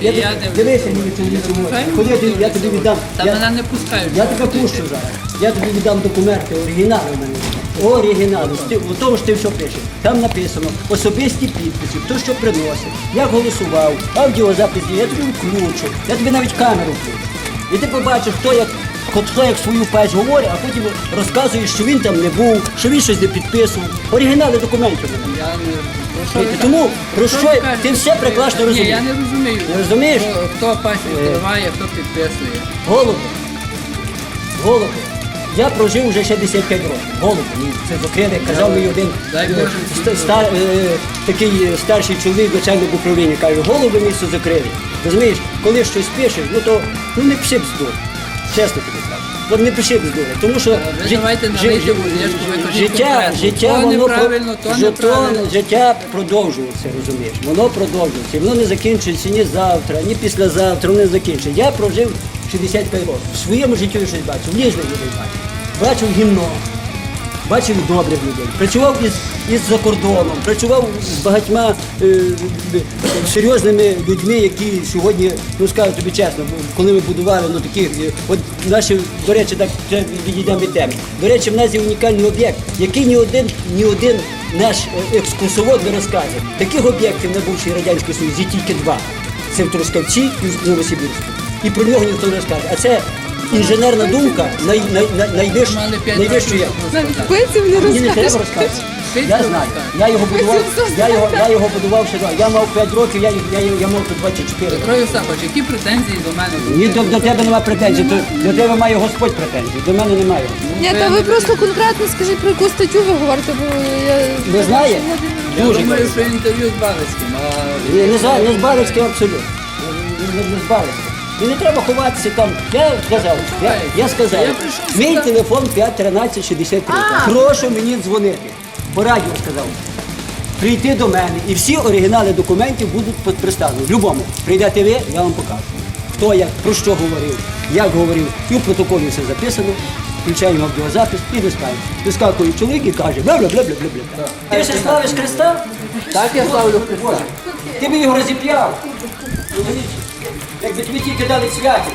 Я тобі- дивися мені телевізор може. Я тобі- віддам. Та мене Я, не пускають. я тебе пущу зараз. Я тобі віддам документи, оригінали в мене. Оригінали. У тому що ти все пишеш. Там написано особисті підписи, хто що приносить, як голосував, аудіозапис, я тобі включу, я тобі навіть камеру включу. І ти побачиш, хто як, хто як свою печ говорить, а потім розказує, що він там не був, що він щось не підписував. Оригінали документів. Я не про що тому про що що ти все прекрасно Ні, розумієш. я не розумію. Не розумієш? Хто, хто пасі відкриває, хто підписує. Голубо. Голуби. Я прожив вже 65 років. Голуби. мені Це закрили, казав мені один стар, е, Боже, ста- ста- е, такий е, старший чоловік начальник управління каже, голуби місто закрили. Розумієш, коли щось пишеш, ну то ну не пси бздур. Чесно тобі кажу. От не пиши бздури. Тому що Ви жи- давайте на жит- життя, життя То воно про- неправильно, то життя- неправильно. життя продовжується, розумієш? Воно продовжується. Воно не закінчується ні завтра, ні післязавтра, воно не закінчується. Я прожив 65 років. В своєму житті я щось бачив, в ліжному людей бачив. Бачив гімно, бачив і добрих людей. Працював із, із за кордоном, працював з багатьма е, серйозними людьми, які сьогодні, ну скажу тобі чесно, коли ми будували ну, такі, е, от наші, до речі, так вже відійдемо від теми. До речі, в нас є унікальний об'єкт, який ні один, ні один наш е, екскурсовод не розказує. Таких об'єктів на бувшій Радянський Союз тільки два. Це в Трускавці і в Новосибірську. І про нього ніхто не розкаже. А це інженерна думка най, най, най, найвищ, найвищої. років пиців не Мені не треба розказувати. Я знаю. Я його будував, я його, я його будував ще. Я мав 5 років, я, я, я мав тут 24 роки. Петро Євсапович, які претензії до мене? Ні, до, до тебе немає претензій, до, до тебе має Господь претензій, до мене немає. Ні, та ви просто конкретно скажіть, про яку статтю ви говорите, бо я... Ви знаєте? Я Дуже думаю, що інтерв'ю з Балицьким. а Ні, не, за- не з Балицьким абсолютно. Не, не, не з Балицьким. І не треба ховатися там. Я сказав, я, я сказав, мій телефон 513 63. Прошу мені дзвонити. По радіо сказав. Прийти до мене і всі оригінали документів будуть представлені. Будь-якому. Прийдете ви, я вам покажу. Хто як, про що говорив, як говорив. І в протоколі все записано. Включаємо аудіозапис і вискаємо. Вискакує чоловік і каже, бля бля бля бля бля. Ти ще славиш Христа? Так я ставлю Христа. Ти б його розіп'яв. Якби тобі тільки дали цвяхи.